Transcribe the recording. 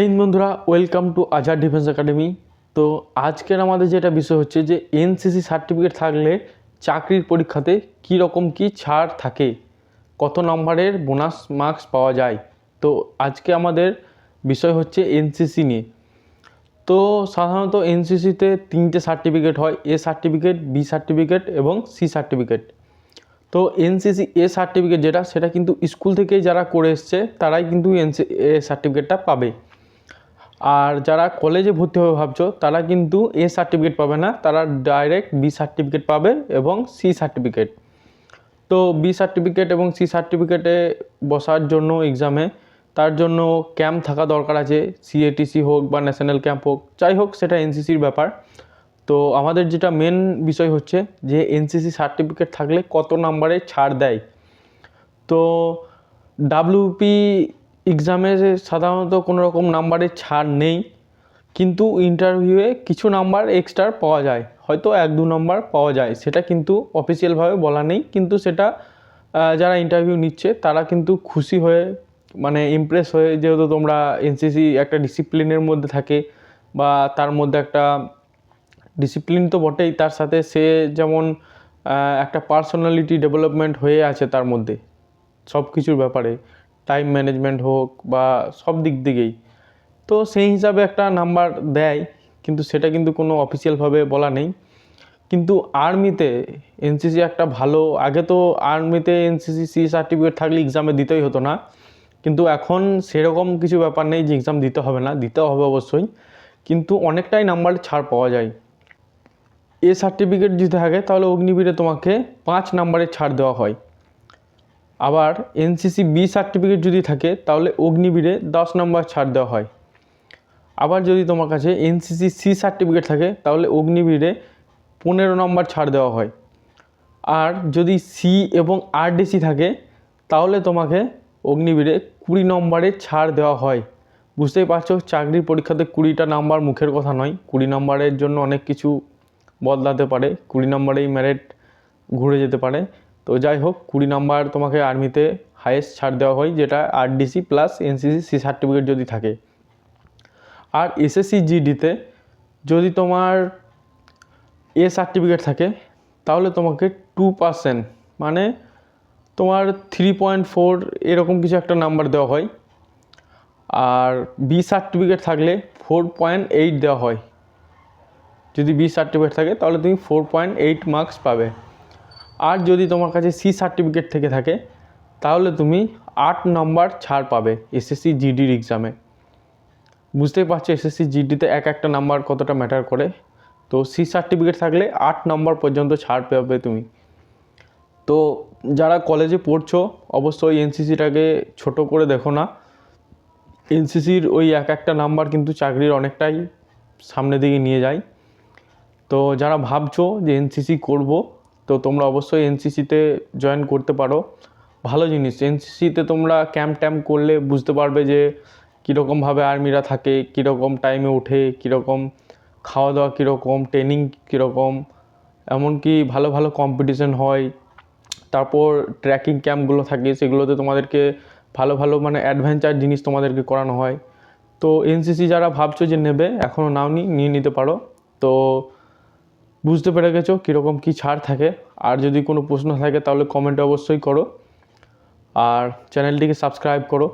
হিন্দ বন্ধুরা welcome to Azad defence academy তো আজকের আমাদের যেটা বিষয় হচ্ছে যে এনসিসি সার্টিফিকেট থাকলে চাকরির পরীক্ষাতে কী রকম কী ছাড় থাকে, কত নম্বরের বোনাস মার্কস পাওয়া যায়। তো আজকে আমাদের বিষয় হচ্ছে এনসিসি নিয়ে। তো সাধারণত এনসিসিতে তিনটে সার্টিফিকেট হয় এ সার্টিফিকেট বি সার্টিফিকেট এবং সি সার্টিফিকেট তো এনসিসি এ সার্টিফিকেট যেটা, সেটা কিন্তু স্কুল থেকেই যারা করে এসছে, তারাই কিন্তু এনসি এ সার্টিফিকেটটা পাবে। আর যারা কলেজে ভর্তি হবে ভাবছ, তারা কিন্তু এ সার্টিফিকেট পাবে না। তারা ডাইরেক্ট বি সার্টিফিকেট পাবে এবং সি সার্টিফিকেট তো বি সার্টিফিকেট এবং সি সার্টিফিকেটে বসার জন্য এক্সামে তার জন্য ক্যাম্প থাকা দরকার আছে। সিএটিসি হোক বা ন্যাশনাল ক্যাম্প হোক, যাই হোক, সেটা এনসিসির ব্যাপার। তো আমাদের যেটা মেন বিষয় হচ্ছে যে এনসিসি সার্টিফিকেট থাকলে কত নাম্বারে ছাড় দেয়। তো ডাব্লিউপি এক্সামে সাধারণত কোনো রকম নাম্বারে ছাড় নেই, কিন্তু ইন্টারভিউয়ে কিছু নাম্বার এক্সট্রা পাওয়া যায়, হয়তো এক দু নম্বর পাওয়া যায়, সেটা কিন্তু অফিসিয়ালভাবে বলা নেই, কিন্তু সেটা যারা ইন্টারভিউ নিচ্ছে, তারা কিন্তু খুশি হয়ে মানে ইমপ্রেস হয়ে যেহেতু তোমরা এনসিসি একটা ডিসিপ্লিনের মধ্যে থাকে, বা তার মধ্যে একটা ডিসিপ্লিন তো বটেই, তার সাথে সে যেমন একটা পার্সোনালিটি ডেভেলপমেন্ট হয়ে আছে তার মধ্যে সব কিছুর ব্যাপারে। টাইম ম্যানেজমেন্ট হোক বা সব দিক দিকেই। তো সেই হিসাবে একটা নাম্বার দেয়, কিন্তু সেটা কিন্তু কোনো অফিসিয়ালভাবে বলা নেই। কিন্তু আর্মিতে এনসিসি একটা ভালো, আগে তো আর্মিতে এনসিসি সি সার্টিফিকেট থাকলে এক্সামে দিতেই হতো না। কিন্তু এখন সেরকম কিছু ব্যাপার নেই যে এক্সাম দিতে হবে না দিতে হবে অবশ্যই। কিন্তু অনেকটাই নাম্বার ছাড় পাওয়া যায়। এ সার্টিফিকেট যদি থাকে, তাহলে অগ্নিবীরে তোমাকে পাঁচ নাম্বারের ছাড় দেওয়া হয়। আবার এনসিসি বি সার্টিফিকেট যদি থাকে, তাহলে অগ্নিবীরে দশ নম্বর ছাড় দেওয়া হয়। আবার যদি তোমার কাছে এনসিসি সি সার্টিফিকেট থাকে, তাহলে অগ্নিবীরে পনেরো নম্বর ছাড় দেওয়া হয়। আর যদি সি এবং আরডিসি থাকে, তাহলে তোমাকে অগ্নিবীরে কুড়ি নম্বরে ছাড় দেওয়া হয়। বুঝতেই পারছ, চাকরির পরীক্ষাতে কুড়িটা নাম্বার মুখের কথা নয়। কুড়ি নম্বরের জন্য অনেক কিছু বদলাতে পারে, কুড়ি নম্বরেই মেরিট ঘুরে যেতে পারে। তো যাই হোক কুড়ি নাম্বার তোমাকে আর্মিতে হায়েস্ট ছাড় দেওয়া হয়, যেটা RDC plus NCC C certificate যদি থাকে। আর এসএসসি জিডিতে যদি তোমার এ সার্টিফিকেট থাকে, তাহলে তোমাকে টু পার্সেন্ট মানে তোমার থ্রি পয়েন্ট ফোর এরকম কিছু একটা নাম্বার দেওয়া হয়। আর বি সার্টিফিকেট থাকলে ফোর পয়েন্ট এইট দেওয়া হয়। যদি বি সার্টিফিকেট থাকে, তাহলে তুমি ফোর পয়েন্ট এইট মার্কস পাবে। আর যদি তোমার কাছে সি সার্টিফিকেট থেকে থাকে, তাহলে তুমি আট নম্বর ছাড় পাবে এসএসসি জিডির এক্সামে বুঝতেই পারছ এসএসসি জিডিতে এক একটা নাম্বার কতটা ম্যাটার করে? তো সি সার্টিফিকেট থাকলে আট নম্বর পর্যন্ত ছাড় পাবে তুমি। তো যারা কলেজে পড়ছো, অবশ্যই এনসিসিটাকে ছোট করে দেখো না। এনসিসির ওই এক একটা নাম্বার কিন্তু চাকরির অনেকটাই সামনের দিকে নিয়ে যায়। তো যারা ভাবছ যে এনসিসি করব তো তোমরা অবশ্যই এনসিসিতে জয়েন করতে পারো। ভালো জিনিস এনসিসিতে তোমরা ক্যাম্প ট্যাম্প করলে বুঝতে পারবে যে কীরকমভাবে আর্মিরা থাকে, কীরকম টাইমে ওঠে, কীরকম খাওয়া দাওয়া কীরকম ট্রেনিং কীরকম, এমনকি ভালো ভালো কম্পিটিশন হয়, তারপর ট্র্যাকিং ক্যাম্পগুলো থাকে, সেগুলোতে তোমাদেরকে ভালো ভালো মানে অ্যাডভেঞ্চার জিনিস তোমাদেরকে করানো হয়। তো এনসিসি যারা ভাবছ যে নেবে এখনও নাওনি, নিয়ে নিতে পারো। তো বুঝতে পেরে গেছো কীরকম কী ছাড় থাকে? আর যদি কোনো প্রশ্ন থাকে তাহলে কমেন্টে অবশ্যই করো। আর চ্যানেলটিকে সাবস্ক্রাইব করো।